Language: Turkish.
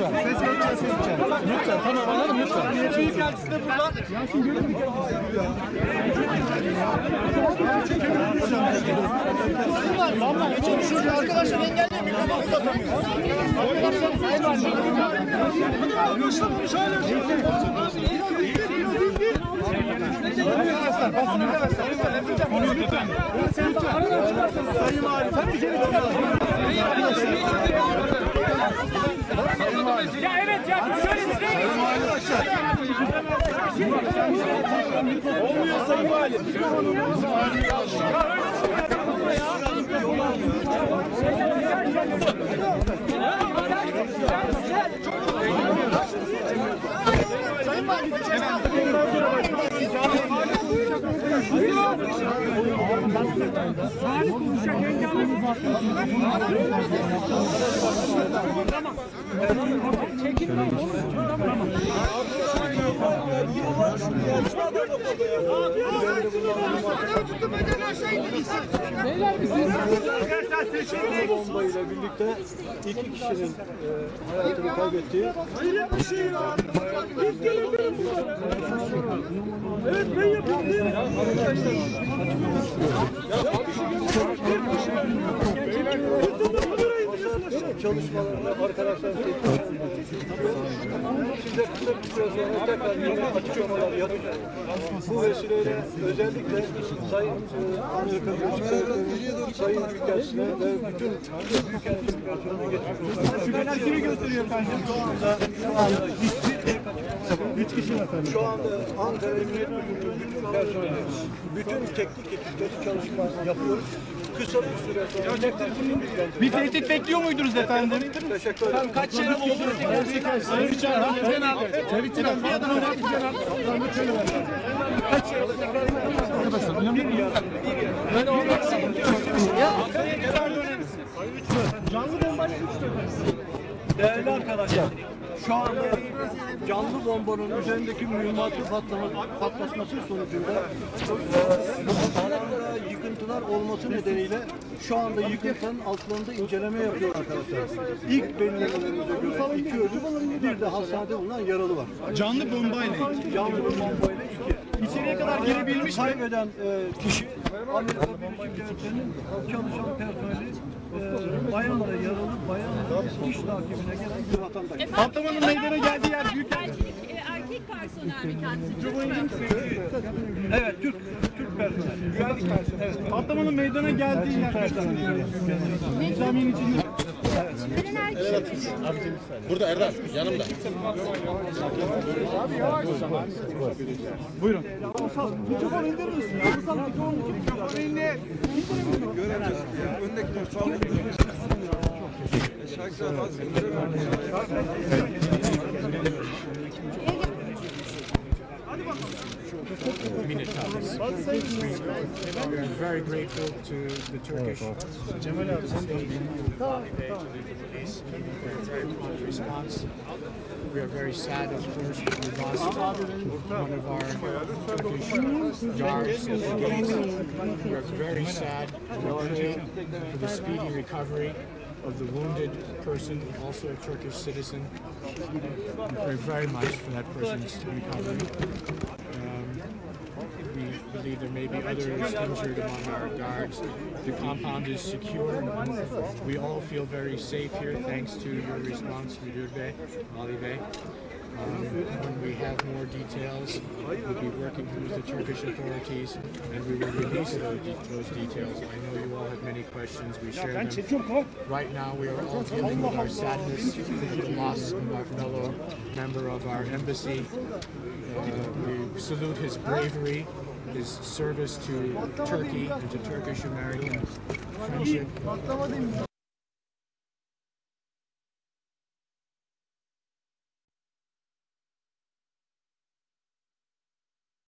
lütfen. Ses geçeceğiz, ses geçeceğiz. Lütfen, tamam anladım lütfen. Büyük elçisi de burada. Damla geçelim şurada arkadaşlar engelleyin mikrofonu uzatamıyor. Arkadaşlar sayın valim. Arkadaşlar basın arkadaşlar. Lütfen lütfen. Sayın valim. Sen bir kere Ya evet ya şöyle Olmuyor sayın valim. Sayın valim. Bombayla birlikte iki kişinin e, hayatını kaybettiği çalışmalarında arkadaşlar size kısa bir tekrar yeni açıklamalar yapacağız. Bu vesileyle özellikle Sayın e, Amerika Birleşik Sayın Büyükelçisi'ne ve bütün Büyükelçinin personeline geçmiş Şüpheler kimi gösteriyor efendim? şu anda şu anda hiçbir kişi efendim. Şu anda Ankara Emniyet Müdürlüğü bütün personeli, bütün teknik ekipleri çalışma yapıyoruz. Kısa bir süre sonra tekrar bilgilendireceğiz. Bir tehdit bekliyor muydunuz efendim? Teşekkür ederim. Kaç yere oldu? Sayın Cenab, Çevik Cenab, bir adım önce Cenab. Değerli arkadaşlar, şu anda canlı bombanın üzerindeki mühimmatı patlama, patlatması sonucunda e, yıkıntılar olması nedeniyle şu anda yıkıntının altlarında inceleme yapıyor arkadaşlar. İlk belirlemelerimize göre iki ölü, bir de hastanede bulunan yaralı var. Canlı bombayla. Canlı bombayla iki. İçeriye kadar girebilmiş mi? Kaybeden e, kişi Amerika Birleşik Devletleri'nin çalışan personeli e, bayan iş takibine gelen bir vatandaş. Patlamanın meydana geldiği yer büyük. Erkek personel mi kendisi? Evet, Türk, Türk personeli. Güvenlik personeli. Evet. Patlamanın meydana geldiği yer Nizamiye'nin içinde. Burada Erdal, yanımda. Buyurun. Mikrofon indirir misin? ya? Hasan mikrofon mikrofon indir. We are very grateful to the Turkish state for very prompt response. We are very sad, of course, that we lost one of our Turkish gate. We are very sad for the speedy recovery of the wounded person, also a Turkish citizen. We pray very much for that person's recovery. Believe there may be others injured among our guards. The compound is secure. We all feel very safe here thanks to your response, Mudir Bey, Ali Bey. Um, when we have more details, we'll be working with the Turkish authorities and we will release those, those details. I know you all have many questions. We share them. Right now, we are all dealing with our sadness for the loss of our fellow member of our embassy. Uh, we salute his bravery, his service to Turkey and to Turkish-American friendship.